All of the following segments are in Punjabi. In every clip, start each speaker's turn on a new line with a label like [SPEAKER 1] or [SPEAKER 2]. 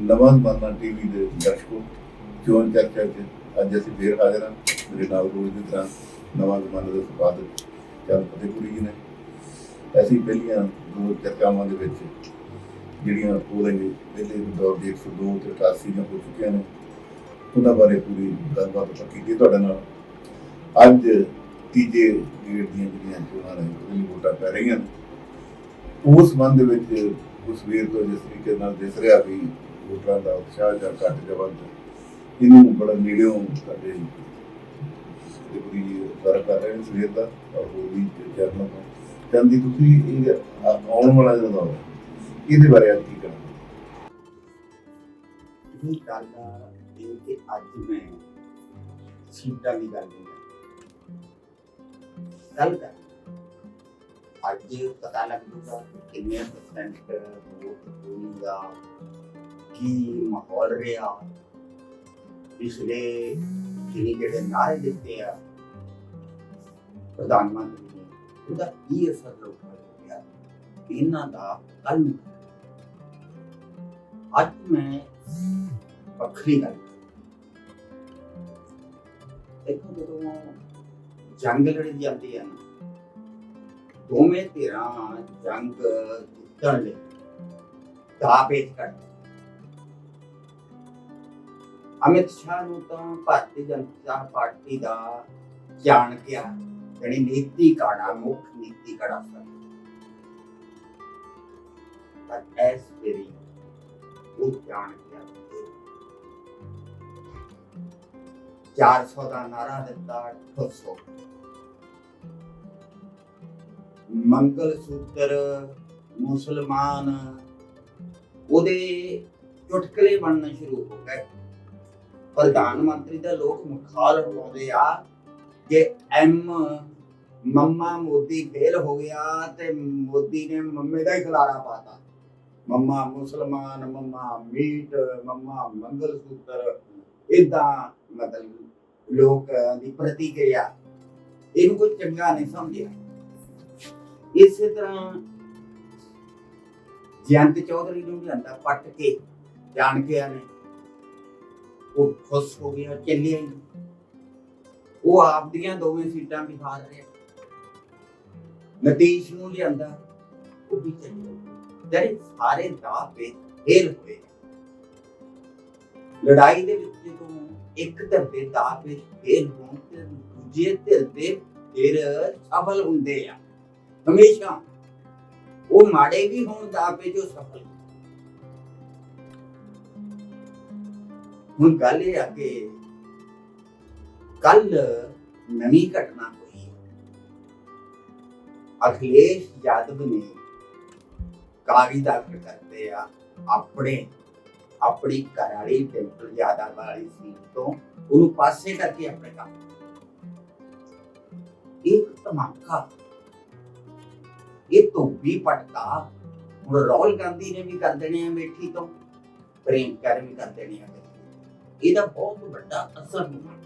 [SPEAKER 1] ਨਵਾਂ ਜ਼ਮਾਨਾ ਟੀਵੀ ਦੇ ਦਰਸ਼ਕੋ ਚੋਣ ਚਰਚਾ 'ਚ ਅੱਜ? ਅਸੀਂ ਫੇਰ ਹਾਜ਼ਰ ਹਾਂ, ਮੇਰੇ ਨਾਲ ਰੋਜ਼ ਦੀ ਤਰ੍ਹਾਂ ਨਵਾਂ ਜ਼ਮਾਨਾ ਦੇ ਸੰਪਾਦਕ ਚੰਦ ਫਤਿਹਪੁਰੀ ਜੀ ਨੇ। ਅਸੀਂ ਪਹਿਲੀਆਂ ਦੋ ਚਰਚਾਵਾਂ ਦੇ ਵਿੱਚ ਜਿਹੜੀਆਂ ਪੂਰੇ ਪਹਿਲੇ ਦੌਰ ਦੇ 102 ਤੇ 88 ਦੀਆਂ ਹੋ ਚੁੱਕੀਆਂ ਨੇ, ਉਹਨਾਂ ਬਾਰੇ ਪੂਰੀ ਗੱਲਬਾਤ ਆਪਾਂ ਕੀਤੀ ਤੁਹਾਡੇ ਨਾਲ। ਅੱਜ ਤੀਜੇ ਗੇੜ ਦੀਆਂ ਜਿਹੜੀਆਂ ਚੋਣਾਂ ਨੇ, ਉਹਦੀ ਵੋਟਾਂ ਪੈ ਰਹੀਆਂ ਨੇ। ਉਸ ਸੰਬੰਧ ਦੇ ਵਿੱਚ ਉਸ ਵੀਰ ਤੋਂ ਜਿਸ ਤਰੀਕੇ ਨਾਲ ਦਿਸ ਰਿਹਾ ਵੀ ਵੋਟਰਾਂ ਦਾ ਉਤਸ਼ਾਹ ਜਾਂ ਘੱਟ ਜਾਂ ਵੱਧ, ਇਹਨੂੰ ਬੜਾ ਨੇੜਿਓਂ ਸਾਡੇ ਤੇ ਪੂਰੀ ਫ਼ਰਕ ਕਰ ਰਹੇ ਨੇ ਸਵੇਰ ਦਾ, ਔਰ ਉਹ ਵੀ ਚਰਨਾਂ ਤੋਂ ਚੰਦੀ ਤੁਸੀਂ ਇਹ ਆ- ਆਉਣ ਵਾਲਾ ਜਿਹੜਾ ਦੌਰ ਹੈ, ਇਹਦੇ ਬਾਰੇ ਅੱਜ ਕੀ ਕਹਿਣਾ?
[SPEAKER 2] ਇਹ ਗੱਲ ਇਹ ਕਿ ਅੱਜ ਮੈਂ ਸੀਟਾਂ ਦੀ ਗੱਲ ਨਹੀਂ ਕਰ ਗੱਲ ਕਰ ਅੱਜ ਪਤਾ ਲੱਗੂਗਾ ਕਿ ਕਿੰਨੇ ਪਰਸੈਂਟ ਵੋਟ ਹੋਈਗਾ ਕੀ ਮਾਹੌਲ ਰਿਹਾ ਪਿਛਲੇ ਜਿਹੜੇ ਜਿਹੜੇ ਨਾਰੇ ਦਿੱਤੇ ਆ, ਪ੍ਰਧਾਨ ਮੰਤਰੀ ਨੇ, ਉਹਦਾ ਕੀ ਅਸਰ ਲੋਕਾਂ ਤੇ ਪਿਆ ਇਹਨਾਂ ਦਾ ਕੱਲ ਅੱਜ ਮੈਂ ਵੱਖਰੀ ਗੱਲ ਦੇਖੋ, ਜਦੋਂ ਜੰਗ ਲੜੀ ਜਾਂਦੀ ਹੈ ਨਾ, ਦੋਵੇਂ ਧਿਰਾਂ ਜੰਗ ਜਿੱਤਣ ਲਈ ਦਾਅਵੇਚ ਕਰਦੇ ਅਮਿਤ ਸ਼ਾਹ ਨੂੰ ਤਾਂ ਭਾਰਤੀ ਜਨਤਾ ਪਾਰਟੀ ਦਾ ਜਾਣ ਗਿਆ ਜਿਹੜੀ ਨੀਤੀ ਕਾੜਾ, ਮੁੱਖ ਨੀਤੀ ਕਾੜਾ ਸਰ ਪਰ ਐਸ ਵੇਰੀ ਉਹ ਜਾਣ ਗਿਆ 400 ਦਾ ਨਾਰਾ ਦਿੱਤਾ 800 ਮੰਗਲ ਸੂਤਰ ਮੁਸਲਮਾਨ, ਉਹਦੇ ਚੁਟਕਲੇ ਬਣਨੇ ਸ਼ੁਰੂ ਹੋ ਗਏ। ਪ੍ਰਧਾਨ ਮੰਤਰੀ ਦਾ ਲੋਕ ਮੁਖਾਲ ਹੋਦੇ ਆ ਕਿ ਐਮ ਮੰਮਾ ਮੋਦੀ ਫੇਲ ਹੋ ਗਿਆ ਤੇ ਮੋਦੀ ਨੇ ਮੰਮੇ ਦਾ ਹੀ ਖਲਾਰਾ ਪਾਤਾ। ਮੰਮਾ ਮੁਸਲਮਾਨ, ਮੰਮਾ ਮੀਟ, ਮੰਮਾ ਮੰਗਲ ਸੂਤਰ ਇਦਾਂ ਮਤਲਬ ਲੋਕ ਦੀ ਪ੍ਰਤੀਕਿਰਿਆ। ਇਹਨੂੰ ਕੋਈ ਚੰਗਾ ਨਹੀਂ ਸਮਝਿਆ। ਇਸੇ ਤਰ੍ਹਾਂ ਜਯੰਤ ਚੌਧਰੀ ਨੂੰ ਵੀ ਆਂਦਾ ਪੱਟ ਕੇ ਜਾਣ ਕੇ ਆਨੇ ਉਹ ਖੁਸ਼ ਹੋ ਗਿਆ ਚੱਲਿਆ ਹੀ। ਉਹ ਆਪਦੀਆਂ ਦੋਵੇਂ ਸੀਟਾਂ ਵੀ ਰਿਹਾ। ਨਤੀਸ਼ ਨੂੰ ਲਿਆਂਦਾ, ਉਹ ਵੀ ਚੱਲਿਆ ਜਿਹੜੇ ਸਾਰੇ ਦਾਅ ਪੇ ਹੋਏ। ਲੜਾਈ ਦੇ ਵਿੱਚ ਜਦੋਂ ਇੱਕ ਧਿਰ ਦੇ ਦਾਅ ਹੋਣ ਤੇ ਦੂਜੇ ਧਿਰ ਦੇ ਫਿਰ ਸਫਲ ਹੁੰਦੇ ਆ। ਹਮੇਸ਼ਾ ਉਹ ਮਾੜੇ ਵੀ ਹੋਣ ਦਾ ਪੇ ਜੋ ਸਫਲ ਹੁਣ ਗੱਲ ਇਹ ਆ ਕਿ ਕੱਲ ਨਵੀਂ ਘਟਨਾ ਹੋਈ। ਅਖਿਲੇਸ਼ ਯਾਦਵ ਨੇ ਕਾਗਜ਼ ਦਾਖਲ ਕਰਦੇ ਆ ਆਪਣੇ, ਆਪਣੀ ਘਰ ਵਾਲੀ ਯਾਦਵ ਵਾਲੀ ਸੀਟ ਤੋਂ, ਉਹਨੂੰ ਪਾਸੇ ਕਰਕੇ ਆਪਣੇ ਕੰਮ। ਇੱਕ ਧਮਾਕਾ। ਇਹ ਤੋਂ ਵੀ ਪਟਕਾ ਹੁਣ ਰਾਹੁਲ ਗਾਂਧੀ ਨੇ ਵੀ ਕਰ ਦੇਣੇ ਆ ਮੇਠੀ ਤੋਂ, ਪ੍ਰੇਮ ਕਰ ਵੀ ਕਰ ਦੇਣੇ ਆ। ਇਹਦਾ ਬਹੁਤ ਵੱਡਾ ਅਸਰ ਹੋਣਾ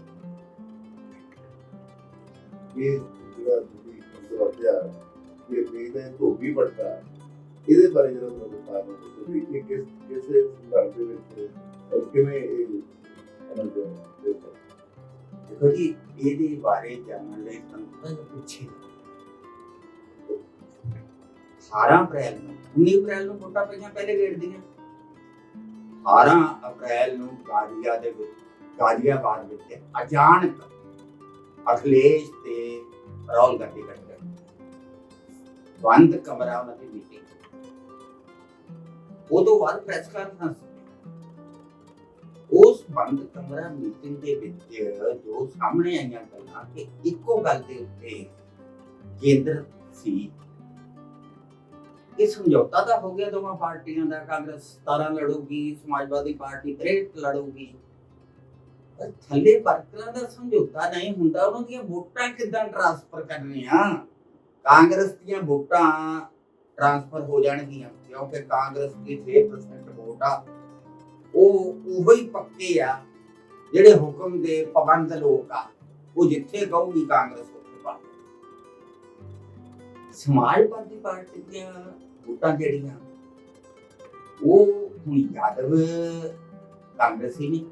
[SPEAKER 1] ਇਹ ਜਿਹੜਾ ਤੁਸੀਂ ਸਮਝਿਆ ਕਿ ਵੀ ਦੇ ਧੋਬੀ ਪੜਤਾ ਇਹਦੇ ਬਾਰੇ ਜਿਹੜਾ ਤੁਹਾਨੂੰ ਪਾਣਾ ਤੁਸੀਂ ਇਹ ਕਿਸ ਕਿਸੇ ਸੰਦਰਭ ਦੇ ਵਿੱਚ ਔਰ ਕਿਵੇਂ ਇਹ ਅਮਲ ਦੇ ਦੇਖੋ
[SPEAKER 2] ਜੀ ਇਹਦੇ ਬਾਰੇ ਜਾਣਨ ਲਈ ਤੁਹਾਨੂੰ ਪਿੱਛੇ 18 ਅਪ੍ਰੈਲ ਨੂੰ 19 ਅਪ੍ਰੈਲ ਨੂੰ ਵੋਟਾਂ ਪਈਆਂ ਪਹਿਲੇ ਗੇੜ ਦੀਆਂ। 18 ਅਪ੍ਰੈਲ ਨੂੰ ਗਾਜ਼ੀਆ ਦੇ ਵਿੱਚ ਗਾਜ਼ੀਆਬਾਦ ਵਿੱਚ ਅਚਾਨਕ ਅਖਿਲੇਸ਼ ਤੇ ਰਾਹੁਲ ਗਾਂਧੀ ਇਕੱਠੇ ਹੋਏ। ਬੰਦ ਕਮਰਾ ਉਹਨਾਂ ਦੀ ਮੀਟਿੰਗ ਉਦੋਂ ਬਾਅਦ ਪ੍ਰੈਸ ਕਾਨਫਰੰਸ ਉਸ ਬੰਦ ਕਮਰਾ ਮੀਟਿੰਗ ਦੇ ਵਿੱਚ ਜੋ ਸਾਹਮਣੇ ਆਈਆਂ ਗੱਲਾਂ ਕਿ ਇੱਕੋ ਗੱਲ ਦੇ ਉੱਤੇ ਕੇਂਦਰ ਸੀ ਇਹ ਸਮਝੌਤਾ ਤਾਂ ਹੋ ਗਿਆ ਦੋਵਾਂ ਪਾਰਟੀਆਂ ਦਾ, ਕਾਂਗਰਸ 17 ਲੜੂਗੀ, ਸਮਾਜਵਾਦੀ ਪਾਰਟੀ 63 ਲੜੂਗੀ। ਥੱਲੇ ਵਰਕਰਾਂ ਦਾ ਸਮਝੌਤਾ ਨਹੀਂ ਹੁੰਦਾ, ਉਹਨਾਂ ਦੀਆਂ ਵੋਟਾਂ ਕਿੱਦਾਂ ਟ੍ਰਾਂਸਫਰ ਕਰਨੀਆਂ? ਕਾਂਗਰਸ ਦੀਆਂ ਵੋਟਾਂ ਟ੍ਰਾਂਸਫਰ ਹੋ ਜਾਣਗੀਆਂ, ਕਿਉਂਕਿ ਕਾਂਗਰਸ ਦੀ 6% ਵੋਟ ਆ। ਉਹ ਉਹੀ ਪੱਕੇ ਆ, ਜਿਹੜੇ ਹੁਕਮ ਦੇ ਪਾਬੰਦ ਲੋਕ ਆ, ਉਹ ਜਿੱਥੇ ਕਹੂਗੀ ਕਾਂਗਰਸ ਸਮਾਜਵਾਦੀ ਪਾਰਟੀ ਦੀਆਂ ਵੋਟਾਂ ਜਿਹੜੀਆਂ ਉਹ ਹੁਣ ਯਾਦਵ ਕਾਂਗਰਸੀ ਨੇ।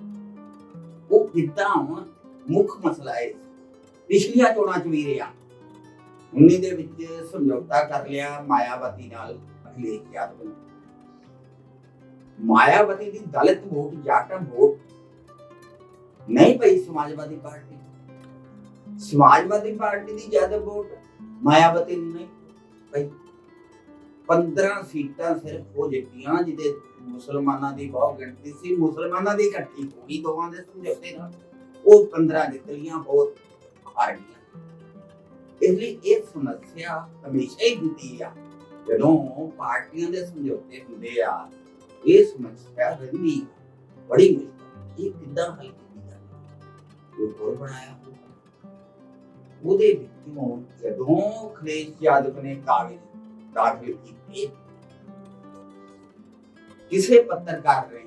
[SPEAKER 2] ਉਹ ਕਿੱਦਾਂ ਹੁਣ ਮੁੱਖ ਮਸਲਾ ਹੈ? ਪਿਛਲੀਆਂ ਚੋਣਾਂ ਚ ਵੀ ਰਿਹਾ। 19 ਦੇ ਵਿੱਚ ਸਮਝੌਤਾ ਕਰ ਲਿਆ ਮਾਇਆਵਤੀ ਨਾਲ ਅਖਿਲੇਸ਼ ਯਾਦਵ ਨੇ। ਮਾਇਆਵਤੀ ਦੀ ਦਲਿਤ ਵੋਟ ਜਾਟਮ ਵੋਟ ਨਹੀਂ ਪਈ ਸਮਾਜਵਾਦੀ ਪਾਰਟੀ। ਸਮਾਜਵਾਦੀ ਪਾਰਟੀ ਦੀ ਜ਼ਿਆਦਾ ਵੋਟ ਮਾਇਆਵਤੀ ਨੂੰ ਨਹੀਂ ਪਈ 15 ਸੀਟਾਂ ਸਿਰਫ ਉਹ ਜਿੱਤੀਆਂ ਜਿਹਦੇ ਮੁਸਲਮਾਨਾਂ ਦੀ ਬਹੁਤ ਗਿਣਤੀ ਸੀ। ਮੁਸਲਮਾਨਾਂ ਦੀ ਇਕੱਠੀ ਹੋਣੀ ਦੋਵਾਂ ਦੇ ਸਮਝੌਤੇ ਨਾਲ। ਉਹ 15 ਜਿੱਤ ਲੀਆਂ ਹੋਰ ਹਾਰ ਗਈਆਂ। ਇਸ ਲਈ ਇਹ ਸਮੱਸਿਆ ਹਮੇਸ਼ਾ ਹੀ ਹੁੰਦੀ ਆ। ਜਦੋਂ ਪਾਰਟੀਆਂ ਦੇ ਸਮਝੌਤੇ ਹੁੰਦੇ ਆ, ਇਹ ਸਮੱਸਿਆ ਰਹਿੰਦੀ ਬੜੀ ਮੁਸ਼ਕਲ ਇਹ ਕਿੱਦਾਂ ਹੱਲ ਕੀਤੀ ਜਾਂਦੀ ਕੋਈ ਹੋਰ ਬਣਾਇਆ? ਉਹਦੇ ਵਿੱਚੋਂ ਜਦੋਂ ਖਲੇਸ਼ ਯਾਦਵ ਨੇ ਕਾਗਜ਼ ਦਾਖਲ ਕੀਤੇ ਕਿਸੇ ਪੱਤਰਕਾਰ ਨੇ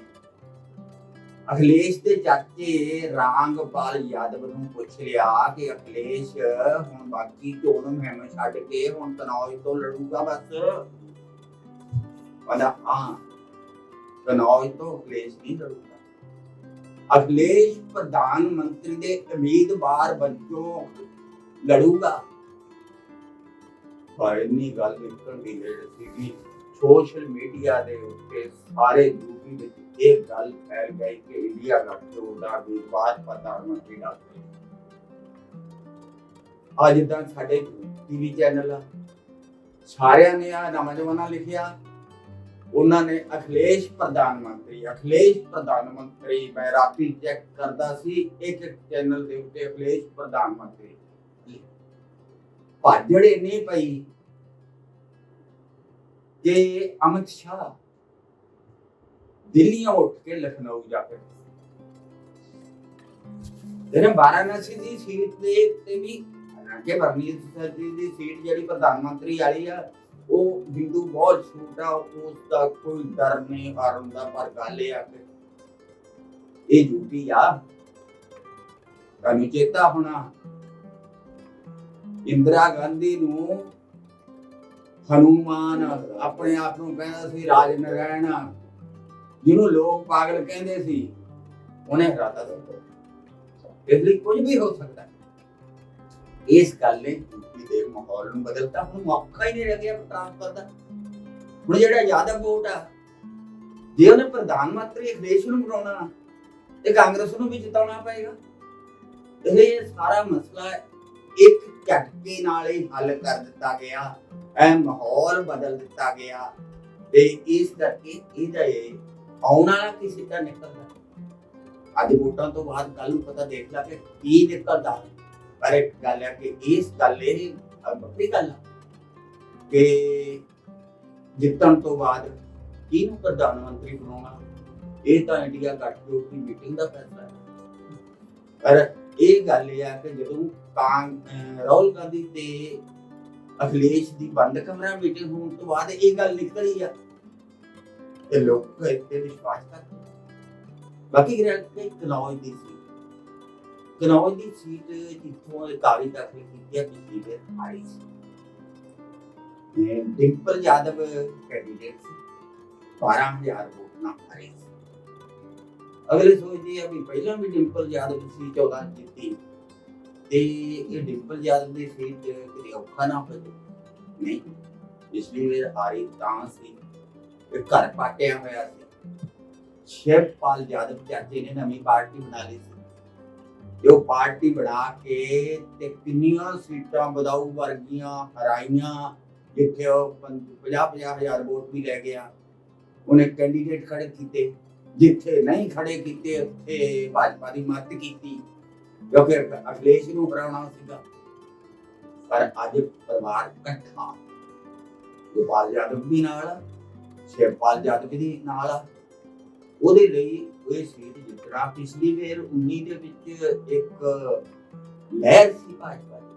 [SPEAKER 2] ਅਖਿਲੇਸ਼ ਦੇ ਚਾਚੇ ਰਾਂਗਪਾਲ ਯਾਦਵ ਨੂੰ ਪੁੱਛ ਲਿਆ ਕਿ ਅਖਿਲੇਸ਼, ਹੁਣ ਬਾਕੀ ਚੋਣ ਮੁਹਿੰਮ ਛੱਡ ਕੇ ਹੁਣ ਤਨੌਜ ਤੋਂ ਲੜੂਗਾ ਬਸ। ਕਹਿੰਦਾ, ਹਾਂ ਤਨੌਜ ਤੋਂ ਅਖਲੇਸ਼ ਨਹੀਂ ਲੜੂਗਾ। ਅਖਿਲੇਸ਼ ਪ੍ਰਧਾਨ ਮੰਤਰੀ ਦੇ ਉਮੀਦਵਾਰ ਵਜੋਂ ਲੜੂਗਾ। ਪਰ ਇੰਨੀ ਗੱਲ ਨਿਕਲ ਗਈ ਹੈ ਸੀਗੀ। ਸੋਸ਼ਲ ਮੀਡੀਆ ਦੇ ਉੱਤੇ ਸਾਰੇ ਯੂਪੀ ਵਿੱਚ ਇਹ ਗੱਲ ਫੈਲ ਗਈ ਕਿ ਇੰਡੀਆ ਗੱਠਜੋੜ ਦਾ ਵਿਵਾਦ ਪ੍ਰਧਾਨ ਮੰਤਰੀ ਨਾਲ ਅੱਜ ਤਾਂ ਸਾਡੇ ਟੀਵੀ ਚੈਨਲ ਆ। ਸਾਰਿਆਂ ਨੇ ਆ ਨੌਜਵਾਨਾਂ ਲਿਖਿਆ। ਉਹਨਾਂ ਨੇ ਅਖਿਲੇਸ਼ ਪ੍ਰਧਾਨ ਮੰਤਰੀ ਅਖਿਲੇਸ਼ ਪ੍ਰਧਾਨ ਮੰਤਰੀ ਮੈਂ ਰਾਤੀ ਚੈੱਕ ਕਰਦਾ ਸੀ ਇੱਕ ਇੱਕ ਚੈਨਲ ਦੇ ਉੱਤੇ ਅਖਿਲੇਸ਼ ਪ੍ਰਧਾਨ ਮੰਤਰੀ ਭਾਜੜ ਇੰਨੀ ਪਈ ਕਿ ਅਮਿਤ ਸ਼ਾਹ ਦਿੱਲੀ ਉੱਠ ਕੇ ਲਖਨਊ ਜਾ ਕੇ ਜਿਹੜੇ ਵਾਰਾਣਸੀ ਦੀ ਸੀਟ ਦੇ ਤੇ ਵੀ ਹਾਲਾਂਕਿ ਵਰਨੀਤ ਜੀ ਦੀ ਸੀਟ ਜਿਹੜੀ ਪ੍ਰਧਾਨ ਮੰਤਰੀ ਵਾਲੀ ਆ, ਉਹ ਬਿੰਦੂ ਬਹੁਤ ਛੋਟਾ, ਉਸ ਦਾ ਕੋਈ ਡਰ ਨਹੀਂ, ਹਾਰਨ ਦਾ ਪਰ ਗੱਲ ਇਹ ਆ ਕਿ ਇਹ ਯੂਪੀ ਆ। ਤੁਹਾਨੂੰ ਚੇਤਾ ਹੋਣਾ ਇੰਦਰਾ ਗਾਂਧੀ ਨੂੰ ਹਨੂਮਾਨ ਆਪਣੇ ਆਪ ਨੂੰ ਕਹਿੰਦਾ ਸੀ ਰਾਜ ਨਰਾਇਣ। ਜਿਹਨੂੰ ਲੋਕ ਪਾਗਲ ਕਹਿੰਦੇ ਸੀ, ਉਹਨੇ ਹਰਾਤਾ ਦਿੱਤਾ ਇਸ ਲਈ ਕੁਝ ਵੀ ਹੋ ਸਕਦਾ ਇਸ ਗੱਲ ਨੇ ਯੂਪੀ ਦੇ ਮਾਹੌਲ ਨੂੰ ਬਦਲਤਾ। ਹੁਣ ਮੌਕਾ ਹੀ ਨਹੀਂ ਲੱਗਿਆ ਟ੍ਰਾਂਸਫਰ ਦਾ। ਹੁਣ ਜਿਹੜਾ ਯਾਦਵ ਵੋਟ ਆ, ਜੇ ਉਹਨੇ ਪ੍ਰਧਾਨ ਮੰਤਰੀ ਅਖਿਲੇਸ਼ ਨੂੰ ਬਣਾਉਣਾ ਤੇ ਕਾਂਗਰਸ ਨੂੰ ਵੀ ਜਿਤਾਉਣਾ ਪਏਗਾ। ਇਹ ਸਾਰਾ ਮਸਲਾ ਇੱਕ ਝਟਕੇ ਨਾਲ ਹੀ ਹੱਲ ਕਰ ਦਿੱਤਾ ਗਿਆ। ਇਹ ਮਾਹੌਲ ਬਦਲ ਦਿੱਤਾ ਗਿਆ। ਤੇ ਇਸ ਕਰਕੇ ਇਹਦਾ ਇਹ ਆਉਣ ਵਾਲਾ ਕਿਸੇ ਦਾ ਨਿਕਲਦਾ? ਅੱਜ ਵੋਟਾਂ ਤੋਂ ਬਾਅਦ ਕੱਲ ਨੂੰ ਪਤਾ ਦੇਖ ਲਾ ਕਿ ਕੀ ਨਿਕਲਦਾ। ਪਰ ਇੱਕ ਗੱਲ ਹੈ ਕਿ ਇਸ ਗੱਲ ਇਹ ਵੱਖਰੀ ਗੱਲ ਹੈ ਕਿ ਜਿੱਤਣ ਤੋਂ ਬਾਅਦ ਕਿਹਨੂੰ ਪ੍ਰਧਾਨ ਮੰਤਰੀ ਬਣਾਉਣਾ? ਇਹ ਤਾਂ ਇੰਡੀਆ ਗੱਠਜੋੜ ਦੀ ਮੀਟਿੰਗ ਦਾ ਫੈਸਲਾ ਹੈ। ਪਰ ਇਹ ਗੱਲ ਇਹ ਕਿ ਜਦੋਂ ਕਾਂ ਰਾਹੁਲ ਗਾਂਧੀ ਤੇ ਅਖਿਲੇਸ਼ ਦੀ ਬੰਦ ਕਮਰਾ ਮੀਟਿੰਗ ਹੋਣ ਤੋਂ ਬਾਅਦ ਇਹ ਗੱਲ ਨਿਕਲੀ ਆ, ਤੇ ਲੋਕ ਇੱਥੇ ਵਿਸ਼ਵਾਸ ਕਰਦੇ ਬਾਕੀ ਗੱਲ ਕਨੌਜ ਦੀ ਸੀ ਕਨੌਜ ਦੀ ਸੀਟ ਜਿੱਥੋਂ ਇਹ ਦਾਖਲ ਕੀਤੀ ਹੈ ਪਿਛਲੀ ਵਾਰ ਹਾਰੀ ਸੀ। ਡਿੰਪਲ ਯਾਦਵ ਕੈਂਡੀਡੇਟ ਸੀ। 12000 ਵੋਟ ਨਾਲ ਹਾਰੀ ਅਗਲੇ ਸੋਚਦੇ ਆ ਵੀ ਪਹਿਲਾਂ ਵੀ ਡਿੰਪਲ ਯਾਦਵ ਸੀ 14 ਜਿੱਤੀ ਤੇ ਇਹ ਡਿੰਪਲ ਯਾਦਵ ਦੀ ਸੀਟ ਕਿਤੇ ਔਖਾ ਨਾ ਹੋਵੇ? ਨਹੀਂ। ਪਿਛਲੀ ਵਾਰ ਹਾਰੀ ਤਾਂ ਸੀ। ਕਿ ਘਰ ਪਾਟਿਆ ਹੋਇਆ ਸੀ। ਸ਼ਿਵਪਾਲ ਯਾਦਵ ਚਾਚੇ ਨੇ ਨਵੀਂ ਪਾਰਟੀ ਬਣਾ ਲਈ ਸੀ। ਤੇ ਉਹ ਪਾਰਟੀ ਬਣਾ ਕੇ ਤੇ ਕਿੰਨੀਆਂ ਸੀਟਾਂ ਬਦਾਊ ਵਰਗੀਆਂ ਹਰਾਈਆਂ, ਜਿੱਥੇ ਉਹ 50 ਹਜ਼ਾਰ ਵੋਟ ਵੀ ਲੈ ਗਿਆ। ਉਹਨੇ ਕੈਂਡੀਡੇਟ ਖੜੇ ਕੀਤੇ। ਜਿੱਥੇ ਨਹੀਂ ਖੜੇ ਕੀਤੇ ਉੱਥੇ ਭਾਜਪਾ ਦੀ ਮਦਦ ਕੀਤੀ। ਕਿਉਂਕਿ ਅਖਿਲੇਸ਼ ਨੂੰ ਹਰਾਉਣਾ ਸੀਗਾ। ਪਰ ਅੱਜ ਪਰਿਵਾਰ ਇਕੱਠਾ। ਗੋਪਾਲ ਯਾਦਵ ਵੀ ਨਾਲ ਆ, ਯਾਦਵ ਵੀ ਨਾਲ ਉਹਦੇ ਲਈ ਇਹ ਸੀਟ ਜਿੱਤਣਾ ਪਿਛਲੀ ਵੇਰ 19 ਦੇ ਵਿੱਚ ਇੱਕ ਲਹਿਰ ਸੀ ਭਾਜਪਾ ਦੀ।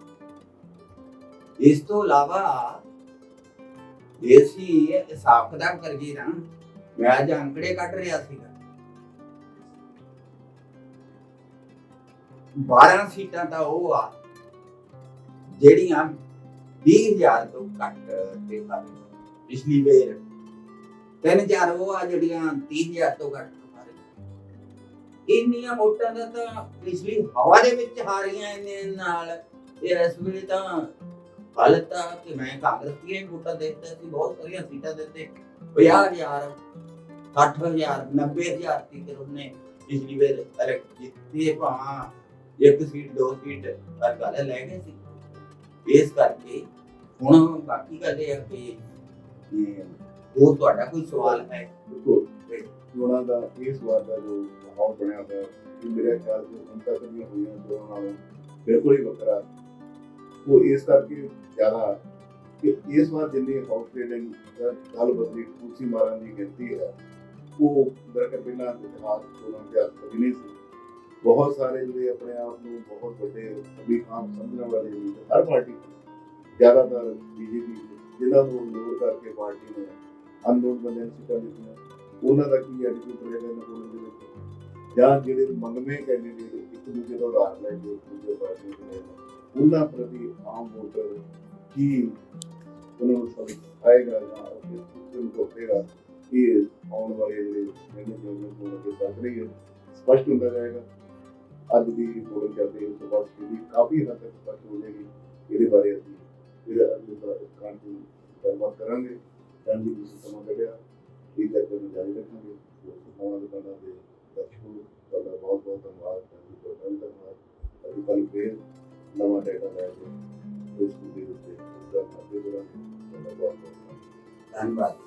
[SPEAKER 2] ਇਸ ਤੋਂ ਇਲਾਵਾ ਜੇ ਹਿਸਾਬ ਕਿਤਾਬ ਕਰੀਏ ਨਾ ਮੈਂ ਅੱਜ ਅੰਕੜੇ ਕੱਢ ਰਿਹਾ ਸੀਗਾ। 12 ਸੀਟਾਂ ਤਾਂ ਉਹ ਆ, ਜਿਹੜੀਆਂ 20000 ਤੋਂ ਘੱਟ ਤੇ ਖਾਲੀ ਪਿਛਲੀ ਵਾਰ ਤਿੰਨ ਚਾਰ ਉਹ ਆ ਜਿਹੜੀਆਂ 30000 ਤੋਂ ਘੱਟ ਕਮਾ ਇੰਨੀਆਂ ਵੋਟਾਂ ਦਾ ਤਾਂ ਪਿਛਲੀ ਹਵਾ ਦੇ ਵਿੱਚ ਹਾਰੀਆਂ ਇਹਨੇ ਨਾਲ, ਤੇ ਇਸ ਵੇਲੇ ਤਾਂ ਹਾਲਤ ਤਾਂ ਕਿ ਮੈਂ ਕਾਂਗਰਸ ਦੀਆਂ ਵੋਟਾਂ ਦੇ ਦਿੱਤੇ ਸੀ, ਬਹੁਤ ਸਾਰੀਆਂ ਸੀਟਾਂ ਦੇ ਉੱਤੇ 50000 60000 90000 ਤੀਕ ਉਹਨੇ ਪਿਛਲੀ ਵੇਰ ਇਲੈਕਟ ਜਿੱਤੇ ਭਾਂ ਇੱਕ ਸੀਟ ਦੋ ਸੀਟ ਪਰ ਗੱਲ ਲੈ ਗਏ ਸੀ। ਇਸ ਕਰਕੇ ਹੁਣ ਬਾਕੀ ਗੱਲ ਇਹ ਹੈ ਕਿ ਇਹ ਹੋਰ ਤੁਹਾਡਾ ਕੋਈ ਸਵਾਲ ਹੈ?
[SPEAKER 1] ਦੇਖੋ ਚੋਣਾਂ ਦਾ ਇਹ ਸਵਾਲ ਦਾ ਜੋ ਮਾਹੌਲ ਬਣਿਆ ਹੋਇਆ, ਇਹ ਮੇਰੇ ਖਿਆਲ ਚ ਹੁਣ ਤੱਕ ਦੀਆਂ ਹੋਈਆਂ ਚੋਣਾਂ ਨਾਲੋਂ ਬਿਲਕੁਲ ਹੀ ਵੱਖਰਾ। ਉਹ ਇਸ ਕਰਕੇ ਜ਼ਿਆਦਾ ਕਿ ਇਸ ਵਾਰ ਜਿੰਨੀ ਹਾਊਸ ਟ੍ਰੇਡਿੰਗ ਗੱਲ ਬਦਲੀ, ਕੁਰਸੀ ਮਾਰਨ ਦੀ ਗਿਣਤੀ ਹੈ ਉਹ ਮੇਰੇ ਪਹਿਲਾਂ ਇਤਿਹਾਸ ਚੋਣਾਂ ਦੇ ਕਦੀ ਨਹੀਂ ਸੀ। ਬਹੁਤ ਸਾਰੇ ਜਿਹੜੇ ਆਪਣੇ ਆਪ ਨੂੰ ਬਹੁਤ ਵੱਡੇ ਅਭੀ ਖਾਨ ਸਮਝਣ ਵਾਲੇ ਵੀ ਹਰ ਪਾਰਟੀ ਜ਼ਿਆਦਾਤਰ ਬੀਜੇਪੀ ਜਿਹਨਾਂ ਨੂੰ ਇਗਨੋਰ ਕਰਕੇ ਪਾਰਟੀ ਨੇ ਅਨਨੋਨ ਬੰਦੇ ਨੂੰ ਸੀਟਾਂ ਦਿੱਤੀਆਂ। ਉਹਨਾਂ ਦਾ ਕੀ ਐਟੀਟਿਊਡ ਰਹੇਗਾ ਇਹਨਾਂ ਕੋਲ ਦੇ ਵਿੱਚ ਜਾਂ ਜਿਹੜੇ ਮੰਗਵੇਂ ਕੈਂਡੀਡੇਟ ਇੱਕ ਦੂਜੇ ਦਾ ਉਦਾਹਰਨ ਲੈ ਕੇ ਦੂਜੇ ਪਾਰਟੀ ਦੇ ਉਹਨਾਂ ਪ੍ਰਤੀ ਆਮ ਵੋਟਰ ਕੀ ਉਹਨਾਂ ਨੂੰ ਸਮਝ ਆਏਗਾ ਜਾਂ ਆਪਣੇ ਸਿਸਟਮ ਨੂੰ ਕੋਪੇਗਾ ਕਿ ਆਉਣ ਵਾਲੇ ਜਿਹੜੇ ਜਿਹੜੇ ਜਿਹੜੇ ਨੂੰ ਅੱਗੇ ਚੱਲ ਰਹੀ ਹੈ ਸਪਸ਼ਟ ਹੁੰਦਾ ਜਾਏਗਾ ਅੱਜ ਦੀ ਰਿਪੋਰਟ ਕਰਦੇ ਉਸ ਤੋਂ ਬਾਅਦ ਜਿਹੜੀ ਕਾਫੀ ਹੱਦ ਤੱਕ ਸਪਸ਼ਟ ਹੋ ਜਾਏਗੀ ਇਹਦੇ ਬਾਰੇ ਅਸੀਂ ਫਿਰ ਅਗਲੇ ਕਾਂਟੀ ਗੱਲਬਾਤ ਕਰਾਂਗੇ ਤਾਂ ਜੀ ਤੁਸੀਂ ਸਮਾਂ ਕੱਢਿਆ ਇਹ ਕਰਕੇ ਨੂੰ ਜਾਰੀ ਰੱਖਾਂਗੇ ਸਮਾਂ ਦੁਕਾਨਾਂ ਦੇ ਦਰਸ਼ਕੋ ਤੁਹਾਡਾ ਬਹੁਤ ਬਹੁਤ ਧੰਨਵਾਦ ਤੁਹਾਨੂੰ ਤੁਹਾਡਾ ਵੀ ਧੰਨਵਾਦ ਅਸੀਂ ਕੱਲ੍ਹ ਫੇਰ ਨਵਾਂ ਡਾਟਾ ਲੈ ਕੇ ਇਸ ਦੇ ਉੱਤੇ ਗੱਲ ਕਰਦੇ ਰਹਾਂਗੇ ਤੁਹਾਡਾ ਬਹੁਤ ਬਹੁਤ ਧੰਨਵਾਦ
[SPEAKER 2] ਧੰਨਵਾਦ